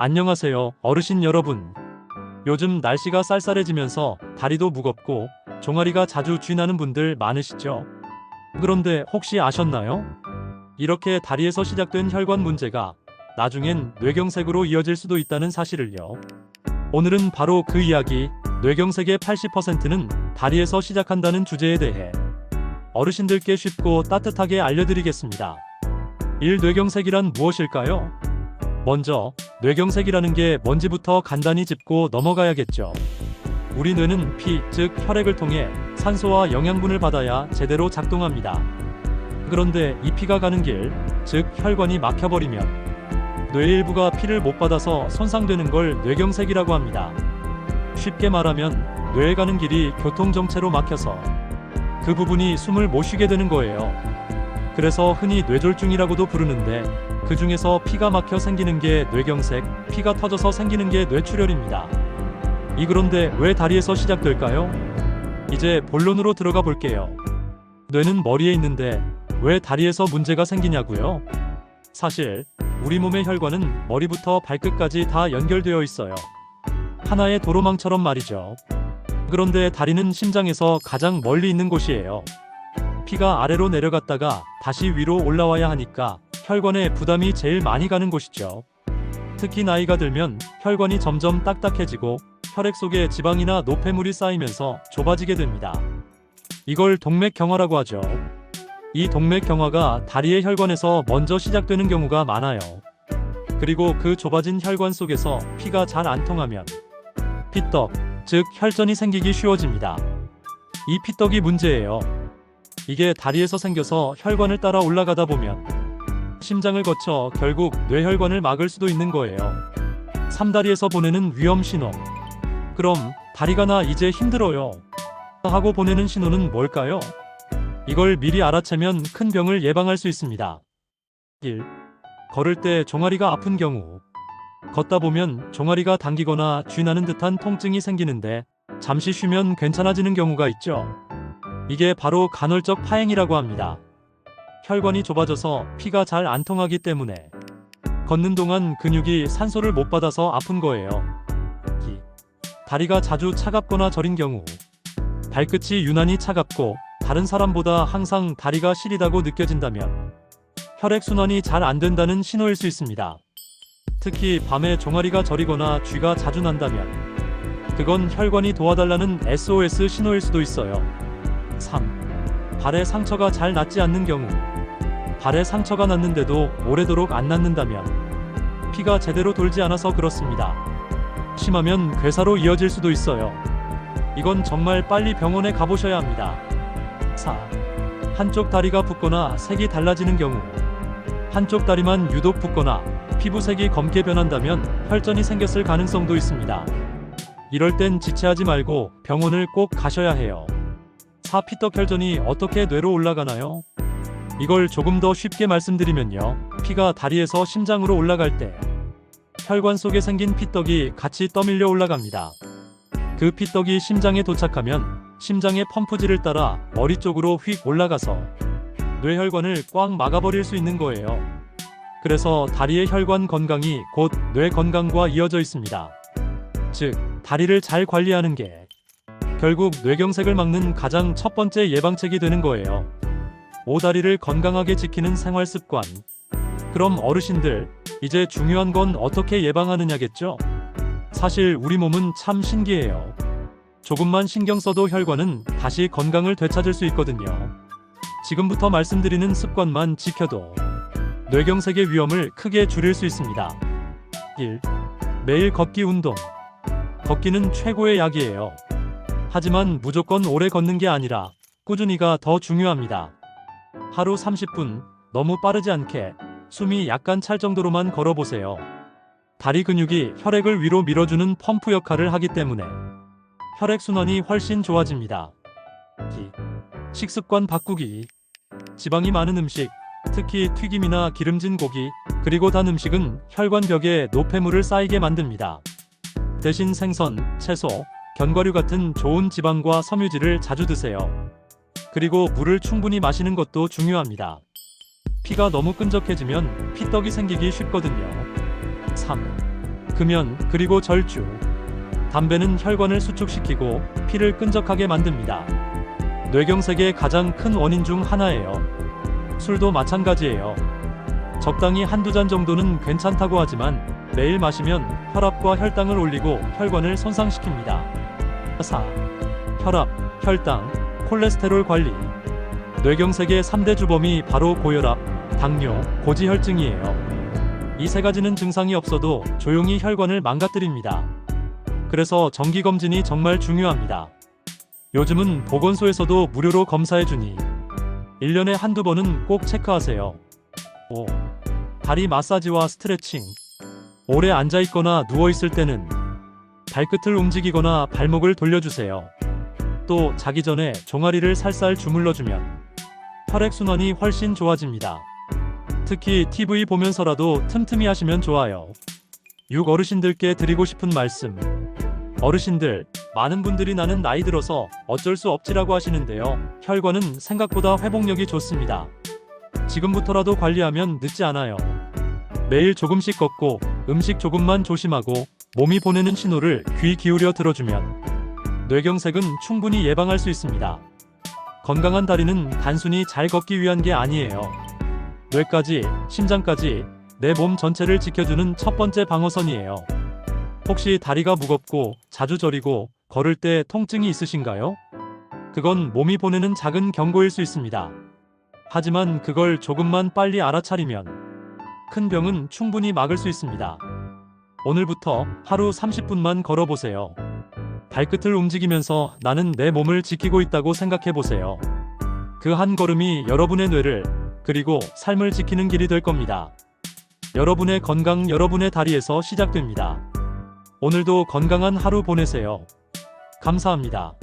안녕하세요, 어르신 여러분. 요즘 날씨가 쌀쌀해지면서 다리도 무겁고 종아리가 자주 쥐나는 분들 많으시죠? 그런데 혹시 아셨나요? 이렇게 다리에서 시작된 혈관 문제가 나중엔 뇌경색으로 이어질 수도 있다는 사실을요. 오늘은 바로 그 이야기, 뇌경색의 80%는 다리에서 시작한다는 주제에 대해 어르신들께 쉽고 따뜻하게 알려드리겠습니다. 1. 뇌경색이란 무엇일까요? 먼저 뇌경색이라는 게 뭔지부터 간단히 짚고 넘어가야겠죠. 우리 뇌는 피, 즉 혈액을 통해 산소와 영양분을 받아야 제대로 작동합니다. 그런데 이 피가 가는 길, 즉 혈관이 막혀버리면 뇌의 일부가 피를 못 받아서 손상되는 걸 뇌경색이라고 합니다. 쉽게 말하면 뇌에 가는 길이 교통정체로 막혀서 그 부분이 숨을 못 쉬게 되는 거예요. 그래서 흔히 뇌졸중이라고도 부르는데 그 중에서 피가 막혀 생기는 게 뇌경색, 피가 터져서 생기는 게 뇌출혈입니다. 이 그런데 왜 다리에서 시작될까요? 이제 본론으로 들어가 볼게요. 뇌는 머리에 있는데 왜 다리에서 문제가 생기냐고요? 사실 우리 몸의 혈관은 머리부터 발끝까지 다 연결되어 있어요. 하나의 도로망처럼 말이죠. 그런데 다리는 심장에서 가장 멀리 있는 곳이에요. 피가 아래로 내려갔다가 다시 위로 올라와야 하니까 혈관에 부담이 제일 많이 가는 곳이죠. 특히 나이가 들면 혈관이 점점 딱딱해지고 혈액 속에 지방이나 노폐물이 쌓이면서 좁아지게 됩니다. 이걸 동맥경화라고 하죠. 이 동맥경화가 다리의 혈관에서 먼저 시작되는 경우가 많아요. 그리고 그 좁아진 혈관 속에서 피가 잘 안 통하면 피떡, 즉 혈전이 생기기 쉬워집니다. 이 피떡이 문제예요. 이게 다리에서 생겨서 혈관을 따라 올라가다 보면 심장을 거쳐 결국 뇌혈관을 막을 수도 있는 거예요. 삼다리에서 보내는 위험 신호. 그럼 다리가 나 이제 힘들어요. 하고 보내는 신호는 뭘까요? 이걸 미리 알아채면 큰 병을 예방할 수 있습니다. 1. 걸을 때 종아리가 아픈 경우. 걷다 보면 종아리가 당기거나 쥐나는 듯한 통증이 생기는데 잠시 쉬면 괜찮아지는 경우가 있죠. 이게 바로 간헐적 파행이라고 합니다. 혈관이 좁아져서 피가 잘 안 통하기 때문에 걷는 동안 근육이 산소를 못 받아서 아픈 거예요. 2. 다리가 자주 차갑거나 저린 경우 발끝이 유난히 차갑고 다른 사람보다 항상 다리가 시리다고 느껴진다면 혈액순환이 잘 안 된다는 신호일 수 있습니다. 특히 밤에 종아리가 저리거나 쥐가 자주 난다면 그건 혈관이 도와달라는 SOS 신호일 수도 있어요. 3. 발에 상처가 잘 낫지 않는 경우 발에 상처가 났는데도 오래도록 안 낫는다면 피가 제대로 돌지 않아서 그렇습니다. 심하면 괴사로 이어질 수도 있어요. 이건 정말 빨리 병원에 가보셔야 합니다. 4. 한쪽 다리가 붓거나 색이 달라지는 경우 한쪽 다리만 유독 붓거나 피부색이 검게 변한다면 혈전이 생겼을 가능성도 있습니다. 이럴 땐 지체하지 말고 병원을 꼭 가셔야 해요. 4. 피떡 혈전이 어떻게 뇌로 올라가나요? 이걸 조금 더 쉽게 말씀드리면요. 피가 다리에서 심장으로 올라갈 때 혈관 속에 생긴 피떡이 같이 떠밀려 올라갑니다. 그 피떡이 심장에 도착하면 심장의 펌프질을 따라 머리 쪽으로 휙 올라가서 뇌혈관을 꽉 막아버릴 수 있는 거예요. 그래서 다리의 혈관 건강이 곧 뇌 건강과 이어져 있습니다. 즉, 다리를 잘 관리하는 게 결국 뇌경색을 막는 가장 첫 번째 예방책이 되는 거예요. 오다리를 건강하게 지키는 생활 습관. 그럼 어르신들, 이제 중요한 건 어떻게 예방하느냐겠죠? 사실 우리 몸은 참 신기해요. 조금만 신경 써도 혈관은 다시 건강을 되찾을 수 있거든요. 지금부터 말씀드리는 습관만 지켜도 뇌경색의 위험을 크게 줄일 수 있습니다. 1. 매일 걷기 운동. 걷기는 최고의 약이에요. 하지만 무조건 오래 걷는 게 아니라 꾸준히가 더 중요합니다. 하루 30분, 너무 빠르지 않게 숨이 약간 찰 정도로만 걸어보세요. 다리 근육이 혈액을 위로 밀어주는 펌프 역할을 하기 때문에 혈액순환이 훨씬 좋아집니다. 2. 식습관 바꾸기. 지방이 많은 음식, 특히 튀김이나 기름진 고기, 그리고 단 음식은 혈관벽에 노폐물을 쌓이게 만듭니다. 대신 생선, 채소, 견과류 같은 좋은 지방과 섬유질을 자주 드세요. 그리고 물을 충분히 마시는 것도 중요합니다. 피가 너무 끈적해지면 피떡이 생기기 쉽거든요. 3. 금연, 그리고 절주. 담배는 혈관을 수축시키고 피를 끈적하게 만듭니다. 뇌경색의 가장 큰 원인 중 하나예요. 술도 마찬가지예요. 적당히 한두 잔 정도는 괜찮다고 하지만 매일 마시면 혈압과 혈당을 올리고 혈관을 손상시킵니다. 4. 혈압, 혈당, 콜레스테롤 관리. 뇌경색의 3대 주범이 바로 고혈압, 당뇨, 고지혈증이에요. 이 세 가지는 증상이 없어도 조용히 혈관을 망가뜨립니다. 그래서 정기검진이 정말 중요합니다. 요즘은 보건소에서도 무료로 검사해주니 1년에 한두 번은 꼭 체크하세요. 5. 다리 마사지와 스트레칭. 오래 앉아있거나 누워있을 때는 발끝을 움직이거나 발목을 돌려주세요. 또 자기 전에 종아리를 살살 주물러주면 혈액순환이 훨씬 좋아집니다. 특히 TV 보면서라도 틈틈이 하시면 좋아요. 6 어르신들께 드리고 싶은 말씀. 어르신들, 많은 분들이 나는 나이 들어서 어쩔 수 없지라고 하시는데요. 혈관은 생각보다 회복력이 좋습니다. 지금부터라도 관리하면 늦지 않아요. 매일 조금씩 걷고 음식 조금만 조심하고 몸이 보내는 신호를 귀 기울여 들어주면 뇌경색은 충분히 예방할 수 있습니다. 건강한 다리는 단순히 잘 걷기 위한 게 아니에요. 뇌까지, 심장까지 내 몸 전체를 지켜주는 첫 번째 방어선이에요. 혹시 다리가 무겁고 자주 저리고 걸을 때 통증이 있으신가요? 그건 몸이 보내는 작은 경고일 수 있습니다. 하지만 그걸 조금만 빨리 알아차리면 큰 병은 충분히 막을 수 있습니다. 오늘부터 하루 30분만 걸어보세요. 발끝을 움직이면서 나는 내 몸을 지키고 있다고 생각해 보세요. 그 한 걸음이 여러분의 뇌를 그리고 삶을 지키는 길이 될 겁니다. 여러분의 건강 여러분의 다리에서 시작됩니다. 오늘도 건강한 하루 보내세요. 감사합니다.